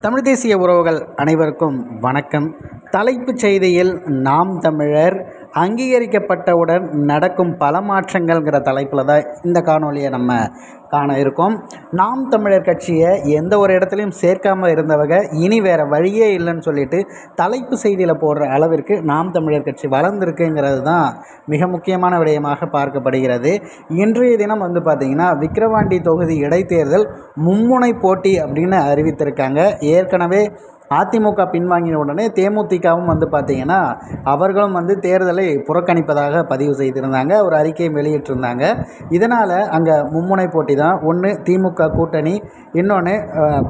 தமிழ் தேசிய உறவுகள் அனைவருக்கும் வணக்கம். தலைப்புச் செய்தியில் நாம் தமிழர் அங்கீகரிக்கப்பட்டவுடன் நடக்கும் பல மாற்றங்கள்ங்கிற தலைப்பில் தான் இந்த காணொலியை நம்ம காண இருக்கோம். நாம் தமிழர் கட்சியை எந்த ஒரு இடத்துலையும் சேர்க்காமல் இருந்தவங்க இனி வேறு வழியே இல்லைன்னு சொல்லிட்டு தலைப்பு செய்தியில் போடுற அளவிற்கு நாம் தமிழர் கட்சி வளர்ந்துருக்குங்கிறது தான் மிக முக்கியமான விடயமாக பார்க்கப்படுகிறது. இன்றைய தினம் வந்து பார்த்திங்கன்னா விக்கிரவாண்டி தொகுதி இடைத்தேர்தல் மும்முனை போட்டி அப்படின்னு அறிவித்திருக்காங்க. ஏற்கனவே அதிமுக பின்வாங்கின உடனே தேமுதிகவும் வந்து பார்த்திங்கன்னா அவர்களும் வந்து தேர்தலை புறக்கணிப்பதாக பதிவு செய்திருந்தாங்க. ஒரு அறிக்கையை வெளியிட்டிருந்தாங்க. இதனால் அங்கே மும்முனை போட்டி தான். ஒன்று திமுக கூட்டணி இன்னொன்று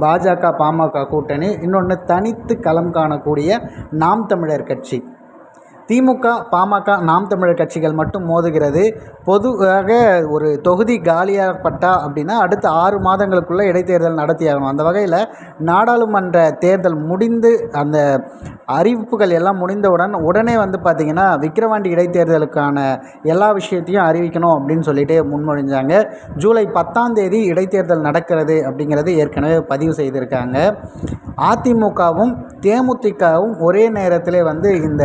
பாஜக பாமக கூட்டணி இன்னொன்று தனித்து களம் காணக்கூடிய நாம் தமிழர் கட்சி. திமுக பாமக நாம் தமிழர் கட்சிகள் மட்டும் மோதுகிறது. பொதுவாக ஒரு தொகுதி காலியாகப்பட்டா அப்படின்னா அடுத்த ஆறு மாதங்களுக்குள்ளே இடைத்தேர்தல் நடத்தியாகணும் அந்த வகையில் நாடாளுமன்ற தேர்தல் முடிந்து அந்த அறிவிப்புகள் எல்லாம் முடிந்தவுடன் உடனே வந்து பார்த்திங்கன்னா விக்கிரவாண்டி இடைத்தேர்தலுக்கான எல்லா விஷயத்தையும் அறிவிக்கணும் அப்படின்னு சொல்லிட்டு முன்மொழிஞ்சாங்க. ஜூலை பத்தாம் தேதி இடைத்தேர்தல் நடக்கிறது அப்படிங்கிறது ஏற்கனவே பதிவு செய்திருக்காங்க. அதிமுகவும் தேமுதிகவும் ஒரே நேரத்தில் வந்து இந்த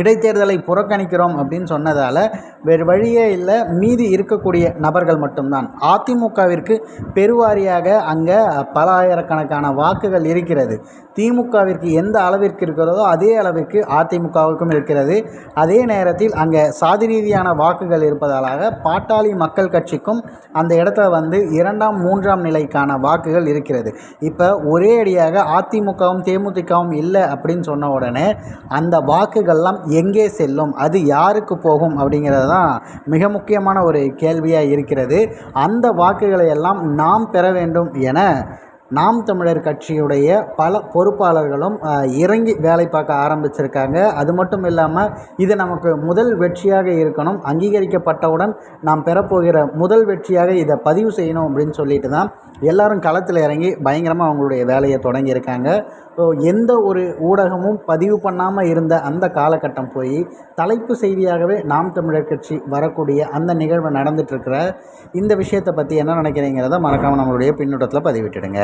இடைத்தேர்தலை புறக்கணிக்கிறோம் அப்படின்னு சொன்னதால் வேறு வழியே இல்லை மீதி இருக்கக்கூடிய நபர்கள் மட்டும்தான். அதிமுகவிற்கு பெருவாரியாக அங்கே பல ஆயிரக்கணக்கான வாக்குகள் இருக்கிறது. திமுகவிற்கு எந்த அளவிற்கு இருக்கிறதோ அதே அளவிற்கு அதிமுகவுக்கும் இருக்கிறது. அதே நேரத்தில் அங்கே சாதி ரீதியான வாக்குகள் இருப்பதாலாக பாட்டாளி மக்கள் கட்சிக்கும் அந்த இடத்துல வந்து இரண்டாம் மூன்றாம் நிலைக்கான வாக்குகள் இருக்கிறது. இப்போ ஒரே அடியாக அதிமுகவும் தேமுதிகவும் இல்லை அப்படின்னு சொன்ன உடனே அந்த வாக்குகள்லாம் எங்கே செல்லும்? அது யாருக்கு போகும்? அப்படிங்கிறது தான் மிக முக்கியமான ஒரு கேள்வியாக இருக்கிறது. அந்த வாக்குகளை எல்லாம் நாம் பெற வேண்டும் என நாம் தமிழர் கட்சியுடைய பல பொறுப்பாளர்களும் இறங்கி வேலை பார்க்க ஆரம்பிச்சிருக்காங்க. அது மட்டும் இல்லாமல் இது நமக்கு முதல் வெற்றியாக இருக்கணும். அங்கீகரிக்கப்பட்டவுடன் நாம் பெறப்போகிற முதல் வெற்றியாக இதை பதிவு செய்யணும் அப்படின்னு சொல்லிட்டு தான் எல்லாரும் களத்தில் இறங்கி பயங்கரமாக அவங்களுடைய வேலையை தொடங்கியிருக்காங்க. ஸோ எந்த ஒரு ஊடகமும் பதிவு பண்ணாமல் இருந்த அந்த காலகட்டம் போய் தலைப்பு செய்தியாகவே நாம் தமிழர் கட்சி வரக்கூடிய அந்த நிகழ்வு நடந்துட்டுருக்கிற இந்த விஷயத்தை பற்றி என்ன நினைக்கிறீங்கிறத மறக்காமல் நம்மளுடைய பின்னூட்டத்தில் பதிவிட்டுடுங்க.